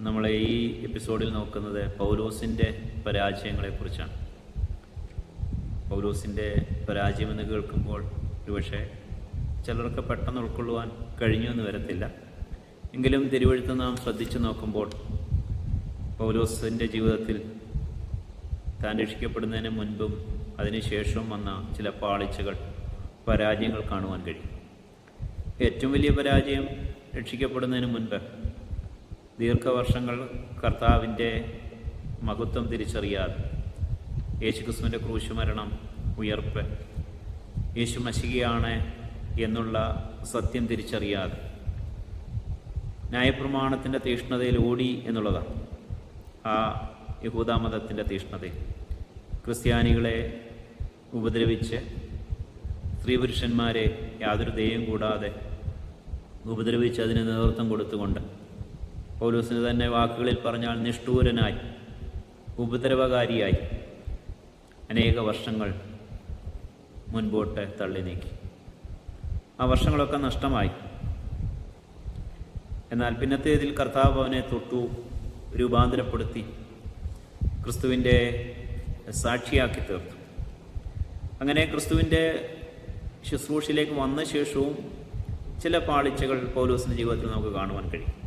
നമ്മൾ ഈ എപ്പിസോഡിൽ നോക്കുന്നത് പൗലോസിന്റെ പരാജയങ്ങളെക്കുറിച്ചാണ്. പൗലോസിന്റെ പരാജയമെന്ന് കേൾക്കുമ്പോൾ ഒരുപക്ഷെ ചിലർക്ക് പെട്ടെന്ന് ഉൾക്കൊള്ളുവാൻ കഴിഞ്ഞു എന്ന് വരത്തില്ല. എങ്കിലും തിരുവഴുത്ത് നാം ശ്രദ്ധിച്ചു നോക്കുമ്പോൾ പൗലോസിന്റെ ജീവിതത്തിൽ താൻ രക്ഷിക്കപ്പെടുന്നതിന് മുൻപും അതിനുശേഷവും വന്ന ചില പാളിച്ചകൾ പരാജയങ്ങൾ കാണുവാൻ കഴിയും. ഏറ്റവും വലിയ പരാജയം രക്ഷിക്കപ്പെടുന്നതിന് മുൻപ് ദീർഘവർഷങ്ങൾ കർത്താവിന്റെ മഹത്വം തിരിച്ചറിയാതെ യേശുക്രിസ്തുവിന്റെ ക്രൂശ് മരണം ഉയർപ്പ് യേശു മശികയാണ് എന്നുള്ള സത്യം തിരിച്ചറിയാതെ ന്യായപ്രമാണത്തിന്റെ തീഷ്ണതയിൽ ഓടി എന്നുള്ളതാണ് ആ യഹൂദാമതത്തിന്റെ തീഷ്ണതയിൽ ക്രിസ്ത്യാനികളെ ഉപദ്രവിച്ച് സ്ത്രീ പുരുഷന്മാരെ യാതൊരു ദയം കൂടാതെ ഉപദ്രവിച്ച് അതിന് നേതൃത്വം കൊടുത്തുകൊണ്ട് പൗലൂസിന് തന്നെ വാക്കുകളിൽ പറഞ്ഞാൽ നിഷ്ഠൂരനായി ഉപദ്രവകാരിയായി അനേക വർഷങ്ങൾ മുൻപോട്ട് തള്ളി നീക്കി. ആ വർഷങ്ങളൊക്കെ നഷ്ടമായി. എന്നാൽ പിന്നത്തേതിൽ കർത്താവ് അവനെ തൊട്ടു രൂപാന്തരപ്പെടുത്തി ക്രിസ്തുവിന്റെ സാക്ഷിയാക്കി തീർത്തു. അങ്ങനെ ക്രിസ്തുവിന്റെ ശുശ്രൂഷയിലേക്ക് വന്ന ശേഷവും ചില പാളിച്ചകൾ പൗലോസിന്റെ ജീവിതത്തിൽ നമുക്ക് കാണുവാൻ കഴിയും.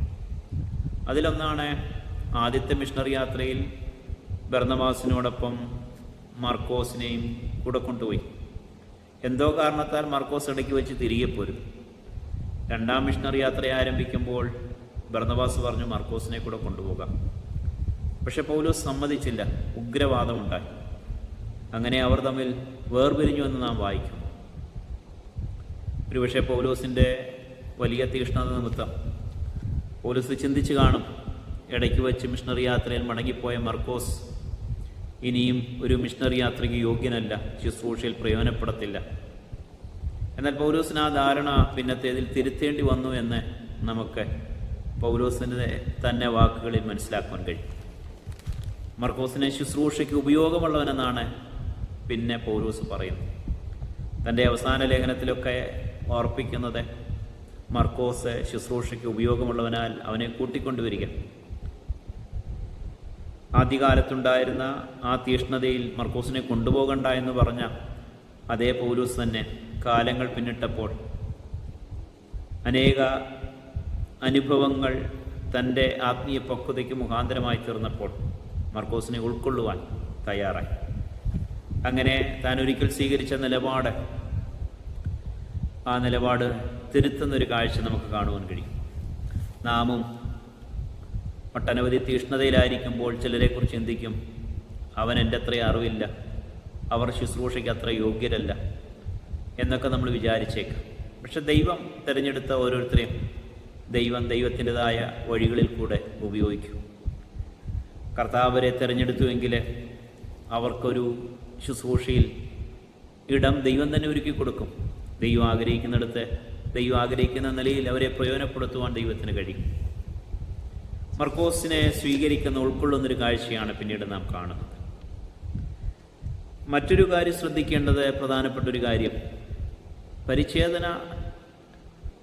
അതിലൊന്നാണ് ആദ്യത്തെ മിഷണറി യാത്രയിൽ ബർണവാസിനോടൊപ്പം മാർക്കോസിനെയും കൂടെ കൊണ്ടുപോയി. എന്തോ കാരണത്താൽ മാർക്കോസ് ഇടയ്ക്ക് വെച്ച് തിരികെ പോരും. രണ്ടാം മിഷണറി യാത്ര ആരംഭിക്കുമ്പോൾ ബർണവാസ് പറഞ്ഞു മാർക്കോസിനെ കൂടെ കൊണ്ടുപോകാം. പക്ഷെ പൗലോസ് സമ്മതിച്ചില്ല. ഉഗ്രവാദമുണ്ടായി. അങ്ങനെ അവർ തമ്മിൽ വേർപിരിഞ്ഞു എന്ന് നാം വായിക്കും. ഒരുപക്ഷെ പൗലോസിന്റെ വലിയ തീക്ഷ്ണത നിമിത്തം പൗലോസ് ചിന്തിച്ച് കാണും. ഇടയ്ക്ക് വെച്ച് മിഷണറി യാത്രയിൽ മടങ്ങിപ്പോയ മർക്കോസ് ഇനിയും ഒരു മിഷണറി യാത്രയ്ക്ക് യോഗ്യനല്ല ശുശ്രൂഷയിൽ പ്രയോജനപ്പെടത്തില്ല. എന്നാൽ പൗലോസിന് ആ ധാരണ പിന്നത്തേതിൽ തിരുത്തേണ്ടി വന്നു എന്ന് നമുക്ക് പൗലോസിന്റെ തന്നെ വാക്കുകളിൽ മനസ്സിലാക്കുവാൻ കഴിയും. മർക്കോസിനെ ശുശ്രൂഷയ്ക്ക് ഉപയോഗമുള്ളവനെന്നാണ് പിന്നെ പൗലോസ് പറയുന്നത്. തന്റെ അവസാന ലേഖനത്തിലൊക്കെ ഓർപ്പിക്കുന്നത് മർക്കോസ് ശുശ്രൂഷയ്ക്ക് ഉപയോഗമുള്ളവനാൽ അവനെ കൂട്ടിക്കൊണ്ടുവരിക ആദ്യകാലത്തുണ്ടായിരുന്ന ആ തീഷ്ണതയിൽ മർക്കോസിനെ കൊണ്ടുപോകണ്ട എന്ന് പറഞ്ഞ അതേ പൗലൂസ് തന്നെ കാലങ്ങൾ പിന്നിട്ടപ്പോൾ അനേക അനുഭവങ്ങൾ തന്റെ ആത്മീയ പക്വതയ്ക്ക് മുഖാന്തരമായി തീർന്നപ്പോൾ മർക്കോസിനെ ഉൾക്കൊള്ളുവാൻ തയ്യാറായി. അങ്ങനെ താൻ ഒരിക്കൽ സ്വീകരിച്ച നിലപാട് ആ നിലപാട് തിരുത്തുന്നൊരു കാഴ്ച നമുക്ക് കാണുവാൻ കഴിയും. നാമും ഒട്ടനവധി തീഷ്ണതയിലായിരിക്കുമ്പോൾ ചിലരെക്കുറിച്ച് ചിന്തിക്കും അവൻ എന്റെ അത്ര അറിവില്ല അവർ ശുശ്രൂഷയ്ക്ക് അത്ര യോഗ്യരല്ല എന്നൊക്കെ നമ്മൾ വിചാരിച്ചേക്കാം. പക്ഷെ ദൈവം തിരഞ്ഞെടുത്ത ഓരോരുത്തരെയും ദൈവം ദൈവത്തിന്റെതായ വഴികളിൽ കൂടെ ഉപയോഗിക്കും. കർത്താവരെ തിരഞ്ഞെടുത്തുവെങ്കിൽ അവർക്കൊരു ശുശ്രൂഷയിൽ ഇടം ദൈവം തന്നെ ഒരുക്കി കൊടുക്കും ദൈവം ആഗ്രഹിക്കുന്നിടത്ത് ദൈവം ആഗ്രഹിക്കുന്ന നിലയിൽ അവരെ പ്രയോജനപ്പെടുത്തുവാൻ ദൈവത്തിന് കഴിയും. മർക്കോസിനെ സ്വീകരിക്കുന്ന ഉൾക്കൊള്ളുന്നൊരു കാഴ്ചയാണ് പിന്നീട് നാം കാണുന്നത്. മറ്റൊരു കാര്യം ശ്രദ്ധിക്കേണ്ടത് പ്രധാനപ്പെട്ട ഒരു കാര്യം. പരിച്ഛേദന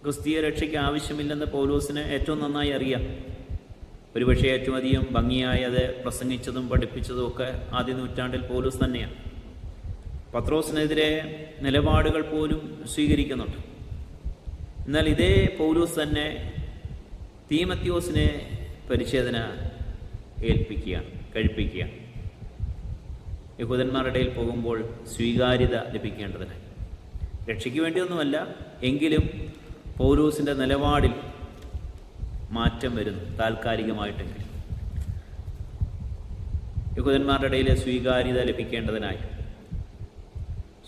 ക്രിസ്തീയ രക്ഷയ്ക്ക് ആവശ്യമില്ലെന്ന് പൗലോസിന് ഏറ്റവും നന്നായി അറിയാം. ഒരുപക്ഷെ ഏറ്റവും അധികം ഭംഗിയായി അത് പ്രസംഗിച്ചതും പഠിപ്പിച്ചതും ഒക്കെ ആദ്യ നൂറ്റാണ്ടിൽ പൗലോസ് തന്നെയാണ്. പത്രോസിനെതിരെ നിലപാടുകൾ പോലും സ്വീകരിക്കുന്നുണ്ട്. എന്നാൽ ഇതേ പൗലൂസ് തന്നെ തീമത്യോസിനെ പരിച്ഛേദന ഏൽപ്പിക്കുകയാണ് കഴിപ്പിക്കുകയാണ്. യഹൂദന്മാരുടെ ഇടയിൽ പോകുമ്പോൾ സ്വീകാര്യത ലഭിക്കേണ്ടതിന്. രക്ഷയ്ക്ക് വേണ്ടിയൊന്നുമല്ല എങ്കിലും പൗലൂസിന്റെ നിലപാടിൽ മാറ്റം വരുന്നു താൽക്കാലികമായിട്ടെങ്കിലും. യഹൂദന്മാരുടെ ഇടയിലെ സ്വീകാര്യത ലഭിക്കേണ്ടതിനായി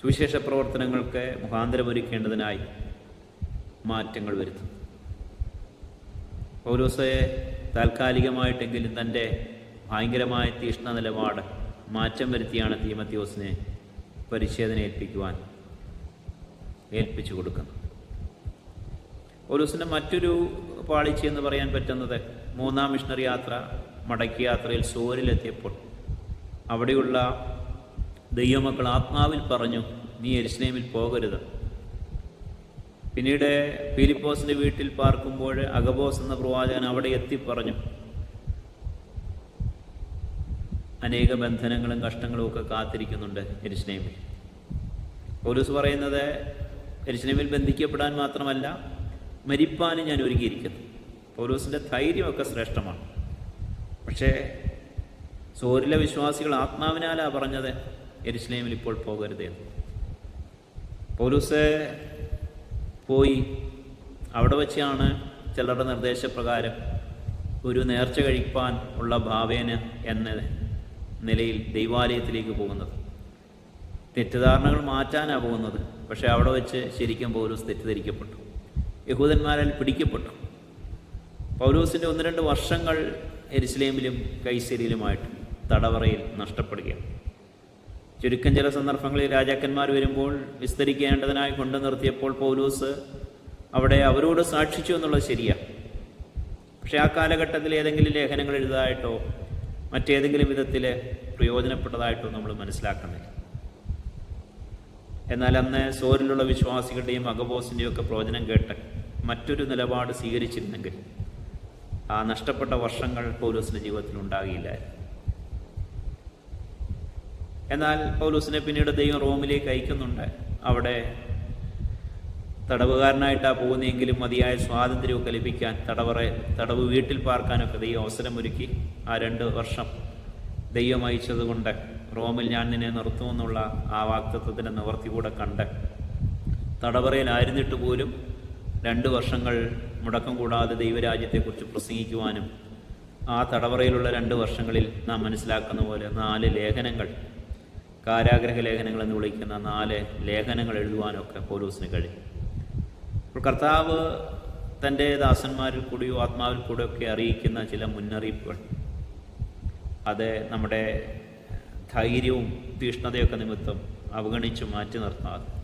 സുവിശേഷ പ്രവർത്തനങ്ങൾക്ക് മുഖാന്തരമൊരുക്കേണ്ടതിനായി മാറ്റങ്ങൾ വരുത്തും. പൗലോസയെ താൽക്കാലികമായിട്ടെങ്കിലും തന്റെ ഭയങ്കരമായ തീഷ്ണ നിലപാട് മാറ്റം വരുത്തിയാണ് തീമത്യോസിനെ പരിച്ഛേദന ഏൽപ്പിക്കുവാൻ ഏൽപ്പിച്ചു കൊടുക്കുന്നത് പൗലോസിന്റെ മറ്റൊരു പാളിച്ച എന്ന് പറയാൻ പറ്റുന്നത് മൂന്നാം മിഷണറി യാത്ര മടക്കി യാത്രയിൽ സോരിലെത്തിയപ്പോൾ അവിടെയുള്ള ദൈവമക്കൾ ആത്മാവിൽ പറഞ്ഞു നീ എരുസലേമിൽ പോകരുത്. പിന്നീട് ഫിലിപ്പോസിന്റെ വീട്ടിൽ പാർക്കുമ്പോൾ അഗബോസ് എന്ന പ്രവാചകൻ അവിടെ എത്തി പറഞ്ഞു അനേക ബന്ധനങ്ങളും കഷ്ടങ്ങളും ഒക്കെ കാത്തിരിക്കുന്നുണ്ട് എരിശ്ലേമിൽ പോലീസ് പറയുന്നത് എരിശ്ലേമിൽ ബന്ധിക്കപ്പെടാൻ മാത്രമല്ല മരിപ്പാനും ഞാൻ ഒരുക്കിയിരിക്കുന്നു പൗലൂസിന്റെ ധൈര്യമൊക്കെ ശ്രേഷ്ഠമാണ്. പക്ഷേ സോരിലെ വിശ്വാസികൾ ആത്മാവിനാലാ പറഞ്ഞത് എരിശ്ലേമിൽ ഇപ്പോൾ പോകരുത് പൗലൂസ് പോയി. അവിടെ വെച്ചാണ് ചിലരുടെ നിർദ്ദേശപ്രകാരം ഒരു നേർച്ച കഴിപ്പാൻ ഉള്ള ഭാവേന എന്ന നിലയിൽ ദൈവാലയത്തിലേക്ക് പോകുന്നത്. തെറ്റിദ്ധാരണകൾ മാറ്റാനാണ് പോകുന്നത്. പക്ഷേ അവിടെ വെച്ച് ശരിക്കും പൗലൂസ് തെറ്റിദ്ധരിക്കപ്പെട്ടു. യഹൂദന്മാരാൽ പിടിക്കപ്പെട്ടു. പൗലൂസിന്റെ ഒന്ന് രണ്ട് വർഷങ്ങൾ എരുസ്ലേമിലും കൈസരിയിലുമായിട്ട് തടവറയിൽ നഷ്ടപ്പെടുകയാണ്. ചുരുക്കം ചില സന്ദർഭങ്ങളിൽ രാജാക്കന്മാർ വരുമ്പോൾ വിസ്തരിക്കേണ്ടതിനായി കൊണ്ടു നിർത്തിയപ്പോൾ പൗലൂസ് അവിടെ അവരോട് സാക്ഷിച്ചു എന്നുള്ളത് ശരിയാണ് പക്ഷേ ആ കാലഘട്ടത്തിൽ ഏതെങ്കിലും ലേഖനങ്ങൾ എഴുതായിട്ടോ മറ്റേതെങ്കിലും വിധത്തിൽ പ്രയോജനപ്പെട്ടതായിട്ടോ നമ്മൾ മനസ്സിലാക്കുന്നില്ല എന്നാൽ അന്ന് സോറിലുള്ള വിശ്വാസികളുടെയും അഗബോസിന്റെയും ഒക്കെ പ്രവചനം കേട്ട് മറ്റൊരു നിലപാട് സ്വീകരിച്ചിരുന്നെങ്കിൽ ആ നഷ്ടപ്പെട്ട വർഷങ്ങൾ പൗലൂസിന്റെ ജീവിതത്തിൽ ഉണ്ടാകില്ലായിരുന്നു. എന്നാൽ പൗലൂസിനെ പിന്നീട് ദൈവം റോമിലേക്ക് അയക്കുന്നുണ്ട്. അവിടെ തടവുകാരനായിട്ടാണ് പോകുന്നതെങ്കിലും മതിയായ സ്വാതന്ത്ര്യമൊക്കെ ലഭിക്കാൻ തടവറ തടവ് വീട്ടിൽ പാർക്കാനൊക്കെ ദൈവം അവസരമൊരുക്കി ആ രണ്ട് വർഷം ദൈവം അയച്ചതുകൊണ്ട് റോമിൽ ഞാൻ നിന്നെ നിർത്തുമെന്നുള്ള ആ വാക്തത്വത്തിന്റെ നിവർത്തി കൂടെ കണ്ട് തടവറയിലായിരുന്നിട്ട് പോലും രണ്ട് വർഷങ്ങൾ മുടക്കം കൂടാതെ ദൈവരാജ്യത്തെക്കുറിച്ച് പ്രസംഗിക്കുവാനും ആ തടവറയിലുള്ള രണ്ട് വർഷങ്ങളിൽ നാം മനസ്സിലാക്കുന്ന പോലെ നാല് ലേഖനങ്ങൾ കാരാഗ്രഹ ലേഖനങ്ങൾ എന്ന് വിളിക്കുന്ന നാല് ലേഖനങ്ങൾ എഴുതുവാനൊക്കെ പോലീസിന് കഴിയും. അപ്പോൾ കർത്താവ് തന്റെ ദാസന്മാരിൽ കൂടിയോ ആത്മാവിൽ കൂടിയോ ഒക്കെ അറിയിക്കുന്ന ചില മുന്നറിയിപ്പുകൾ. അത് നമ്മുടെ ധൈര്യവും തീഷ്ണതയൊക്കെ നിമിത്തം അവഗണിച്ച് മാറ്റി നിർത്താതെ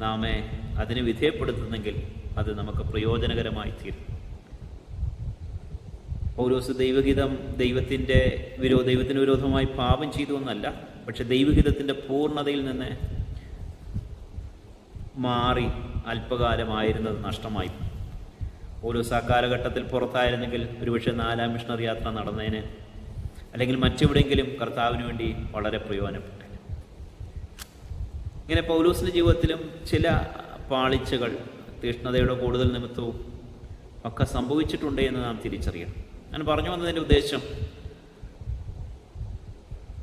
നാമെ അതിന് വിധേയപ്പെടുത്തുന്നെങ്കിൽ അത് നമുക്ക് പ്രയോജനകരമായി തീരും. പൗലോസ് ദൈവഗീതം ദൈവത്തിന്റെ വിരോ ദൈവത്തിന് വിരോധമായി പാപം ചെയ്തു എന്നല്ല. പക്ഷെ ദൈവഹിതത്തിന്റെ പൂർണതയിൽ നിന്ന് മാറി അല്പകാലമായിരുന്നത് നഷ്ടമായി. പൗലോസ് ആ കാലഘട്ടത്തിൽ പുറത്തായിരുന്നെങ്കിൽ ഒരുപക്ഷെ നാലാം മിഷണറി യാത്ര നടന്നതിന് അല്ലെങ്കിൽ മറ്റെവിടെയെങ്കിലും കർത്താവിന് വേണ്ടി വളരെ പ്രയോജനപ്പെട്ടു. ഇങ്ങനെ പൗലൂസിന്റെ ജീവിതത്തിലും ചില പാളിച്ചകൾ തീഷ്ണതയുടെ കൂടുതൽ നിമിത്തവും ഒക്കെ സംഭവിച്ചിട്ടുണ്ട് എന്ന് നാം തിരിച്ചറിയണം. ഞാൻ പറഞ്ഞു വന്നതിന്റെ ഉദ്ദേശം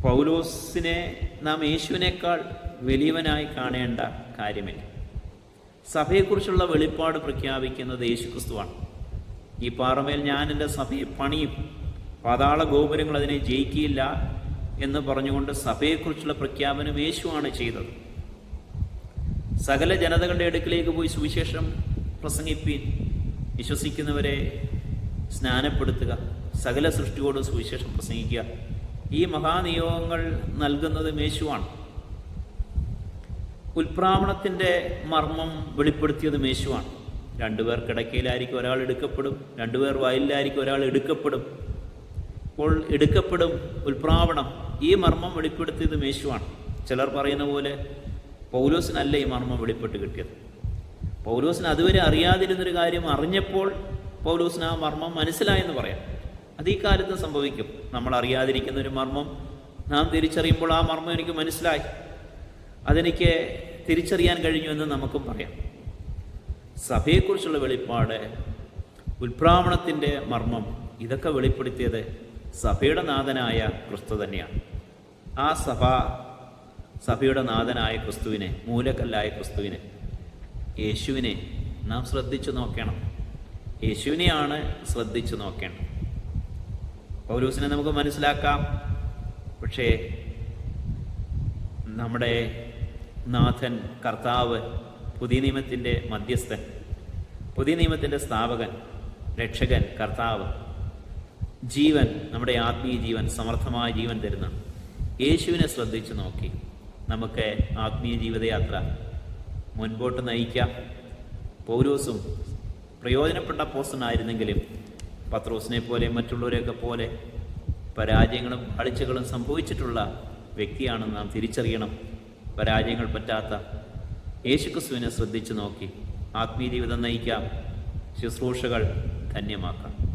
പൗലോസിനെ നാം യേശുവിനേക്കാൾ വലിയവനായി കാണേണ്ട കാര്യമില്ല. സഭയെക്കുറിച്ചുള്ള വെളിപ്പാട് പ്രഖ്യാപിക്കുന്നത് യേശുക്രിസ്തുവാണ്. ഈ പാറമേൽ ഞാൻ എന്റെ സഭയെ പണിയും പാതാള ഗോപുരങ്ങൾ അതിനെ ജയിക്കില്ല എന്ന് പറഞ്ഞുകൊണ്ട് സഭയെക്കുറിച്ചുള്ള പ്രഖ്യാപനം യേശുവാണ് ചെയ്തത്. സകല ജനതകളുടെ അടുക്കിലേക്ക് പോയി സുവിശേഷം പ്രസംഗിപ്പീൻ വിശ്വസിക്കുന്നവരെ സ്നാനപ്പെടുത്തുക സകല സൃഷ്ടിയോട് സുവിശേഷം പ്രസംഗിക്കുക. ഈ മഹാനിയോഗങ്ങൾ നൽകുന്നത് മേശുവാണ്. ഉൽപ്രാവണത്തിന്റെ മർമ്മം വെളിപ്പെടുത്തിയത് മേശുവാണ്. രണ്ടുപേർ കിടക്കയിലായിരിക്കും ഒരാൾ എടുക്കപ്പെടും രണ്ടുപേർ വയലിലായിരിക്കും ഒരാൾ എടുക്കപ്പെടും. അപ്പോൾ എടുക്കപ്പെടും ഉൽപ്രാവണം ഈ മർമ്മം വെളിപ്പെടുത്തിയത് മേശുവാണ്. ചിലർ പറയുന്ന പോലെ പൗലോസിനല്ല ഈ മർമ്മം വെളിപ്പെട്ട് കിട്ടിയത്. പൗലോസിന് അതുവരെ അറിയാതിരുന്നൊരു കാര്യം അറിഞ്ഞപ്പോൾ പൗലോസിന് ആ മർമ്മം മനസ്സിലായെന്ന് പറയാം. അത് ഈ കാലത്ത് സംഭവിക്കും. നമ്മൾ അറിയാതിരിക്കുന്ന ഒരു മർമ്മം. നാം തിരിച്ചറിയുമ്പോൾ ആ മർമ്മം എനിക്ക് മനസ്സിലായി. അതെനിക്ക് തിരിച്ചറിയാൻ കഴിഞ്ഞു എന്ന് നമുക്കും പറയാം. സഭയെക്കുറിച്ചുള്ള വെളിപ്പാട് ഉത്പ്രാവണത്തിന്റെ മർമ്മം ഇതൊക്കെ വെളിപ്പെടുത്തിയത് സഭയുടെ നാഥനായ ക്രിസ്തു തന്നെയാണ്. ആ സഭ സഭയുടെ നാഥനായ ക്രിസ്തുവിനെ മൂലക്കല്ലായ ക്രിസ്തുവിനെ യേശുവിനെ നാം ശ്രദ്ധിച്ചു നോക്കണം. യേശുവിനെയാണ് ശ്രദ്ധിച്ചു നോക്കേണ്ടത്. പൗരൂസിനെ നമുക്ക് മനസ്സിലാക്കാം. പക്ഷേ നമ്മുടെ നാഥൻ കർത്താവ് പുതിയ നിയമത്തിന്റെ മധ്യസ്ഥൻ പുതിയ നിയമത്തിന്റെ സ്ഥാപകൻ രക്ഷകൻ കർത്താവ് ജീവൻ നമ്മുടെ ആത്മീയ ജീവൻ സമർത്ഥമായ ജീവൻ തരുന്ന യേശുവിനെ ശ്രദ്ധിച്ചു നോക്കി നമുക്ക് ആത്മീയ ജീവിതയാത്ര മുൻപോട്ട് നയിക്കാം. പൗരൂസും പ്രയോജനപ്പെട്ട പോസ്റ്റനായിരുന്നെങ്കിലും പത്രോസിനെ പോലെ മറ്റുള്ളവരെയൊക്കെ പോലെ പരാജയങ്ങളും അളിച്ചകളും സംഭവിച്ചിട്ടുള്ള വ്യക്തിയാണെന്ന് നാം തിരിച്ചറിയണം. പരാജയങ്ങൾ പറ്റാത്ത യേശുക്രിസ്തുവിനെ ശ്രദ്ധിച്ചു നോക്കി. ആത്മീയ ജീവിതം നയിക്കാം. ശുശ്രൂഷകൾ ധന്യമാക്കാം.